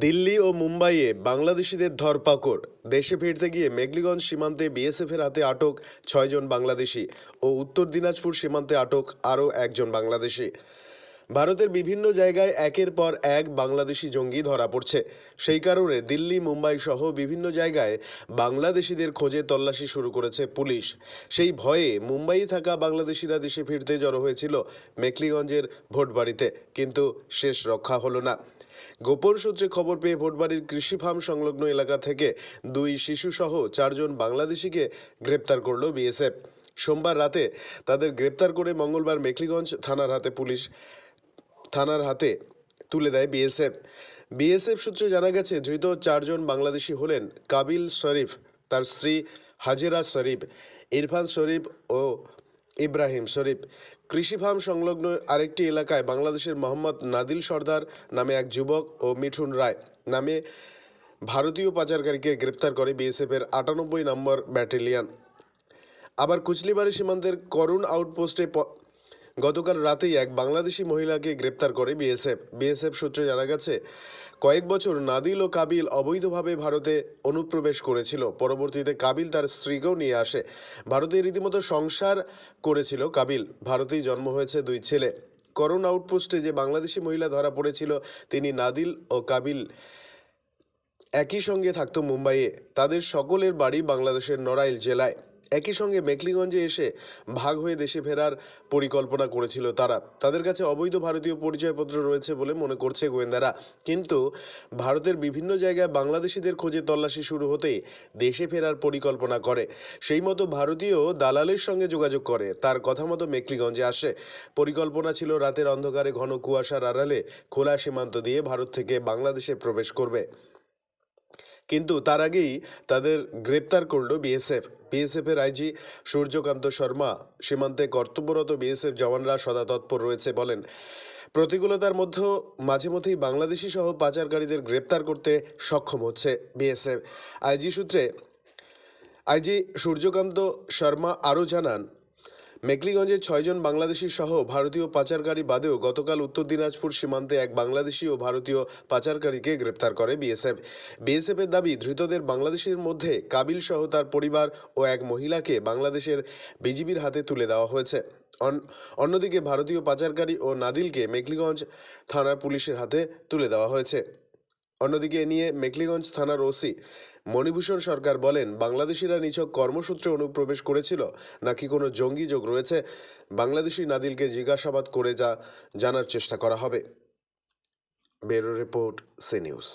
দিল্লি ও মুম্বাইয়ে বাংলাদেশিদের ধরপাকড়। দেশে ফিরতে গিয়ে মেঘলিগঞ্জ সীমান্তে বিএসএফের হাতে আটক ছয়জন বাংলাদেশি ও উত্তর দিনাজপুর সীমান্তে আটক আরও একজন বাংলাদেশি। ভারতের বিভিন্ন জায়গায় একের পর এক বাংলাদেশি জঙ্গি ধরা পড়ছে। সেই কারণে দিল্লি, মুম্বাই সহ বিভিন্ন জায়গায় বাংলাদেশিদের খোঁজে তল্লাশি শুরু করেছে পুলিশ। সেই ভয়ে মুম্বাইয়ে থাকা বাংলাদেশিরা দেশে ফিরতে জড়ো হয়েছিল মেকলিগঞ্জের ভোটবাড়িতে, কিন্তু শেষ রক্ষা হলো না। গোপন সূত্রে খবর পেয়ে ভোটবাড়ির কৃষি ফার্ম সংলগ্ন এলাকা থেকে দুই শিশুসহ চারজন বাংলাদেশিকে গ্রেপ্তার করল বিএসএফ। সোমবার রাতে তাদের গ্রেপ্তার করে মঙ্গলবার মেখলিগঞ্জ থানার হাতে পুলিশ। থানার হাতে তুলে দেয় বিএসএফ। বিএসএফ সূত্রে জানা গেছে, ধৃত চারজন বাংলাদেশি হলেন কাবিল শরীফ, তার স্ত্রী হাজেরা শরীফ, ইরফান শরীফ ও ইব্রাহিম শরীফ। কৃষি ফার্ম সংলগ্ন আরেকটি এলাকায় বাংলাদেশের মোহাম্মদ নাদিল সর্দার নামে এক যুবক ও মিঠুন রায় নামে ভারতীয় পাচারকারীকে গ্রেপ্তার করে বিএসএফের আটানব্বই নম্বর ব্যাটালিয়ন। আবার কুচলিবাড়ি সীমান্তের করুণ আউটপোস্টে গতকাল রাতেই এক বাংলাদেশি মহিলাকে গ্রেপ্তার করে বিএসএফ। বিএসএফ সূত্রে জানা গেছে, কয়েক বছর নাদিল ও কাবিল অবৈধভাবে ভারতে অনুপ্রবেশ করেছিল। পরবর্তীতে কাবিল তার স্ত্রীকেও নিয়ে আসে। ভারতে রীতিমতো সংসার করেছিল কাবিল। ভারতেই জন্ম হয়েছে দুই ছেলে। করোনা আউটপোস্টে যে বাংলাদেশি মহিলা ধরা পড়েছিল, তিনি নাদিল ও কাবিল একই সঙ্গে থাকতো মুম্বাইয়ে। তাদের সকলের বাড়ি বাংলাদেশের নড়াইল জেলায়। একই সঙ্গে মেকলিগঞ্জে এসে ভাগ হয়ে দেশে ফেরার পরিকল্পনা করেছিল তারা। তাদের কাছে অবৈধ ভারতীয় পরিচয়পত্র রয়েছে বলে মনে করছে গোয়েন্দারা। কিন্তু ভারতের বিভিন্ন জায়গায় বাংলাদেশিদের খোঁজে তল্লাশি শুরু হতেই দেশে ফেরার পরিকল্পনা করে। সেই মতো ভারতীয় দালালের সঙ্গে যোগাযোগ করে। তার কথা মতো মেকলিগঞ্জে আসে। পরিকল্পনা ছিল রাতের অন্ধকারে ঘন কুয়াশার আড়ালে খোলা সীমান্ত দিয়ে ভারত থেকে বাংলাদেশে প্রবেশ করবে। কিন্তু তার আগেই তাদের গ্রেপ্তার করল বিএসএফ। বিএসএফের আইজি সূর্যকান্ত শর্মা। সীমান্তে কর্তব্যরত বিএসএফ জওয়ানরা সদা তৎপর রয়েছে বলেন। প্রতিকূলতার মধ্যে মাঝে মধ্যেই বাংলাদেশি সহ পাচারকারীদের গ্রেপ্তার করতে সক্ষম হচ্ছে বিএসএফ। আইজি সূত্রে, আইজি সূর্যকান্ত শর্মা আরও জানান মেকলিগঞ্জে ছয়জন বাংলাদেশি সহ ভারতীয় পাচারকারী বাদেও গতকাল উত্তর দিনাজপুর সীমান্তে এক বাংলাদেশি ও ভারতীয় পাচারকারীকে গ্রেপ্তার করে বিএসএফ। বিএসএফের দাবি, ধৃতদের বাংলাদেশের মধ্যে কাবিল সহ তার পরিবার ও এক মহিলাকে বাংলাদেশের বিজিবির হাতে তুলে দেওয়া হয়েছে। অন- অন্যদিকে ভারতীয় পাচারকারী ও নাদিলকে মেকলিগঞ্জ থানার পুলিশের হাতে তুলে দেওয়া হয়েছে। অন্যদিকে এ নিয়ে মেকলিগঞ্জ থানার ওসি মণিভূষণ সরকার বলেন, বাংলাদেশিরা নিছক কর্মসূত্রে অনুপ্রবেশ করেছিল, নাকি কোনো জঙ্গি যোগ রয়েছে? বাংলাদেশি নাদিলকে জিজ্ঞাসাবাদ করে যা জানার চেষ্টা করা হবে। Bureau report, C news.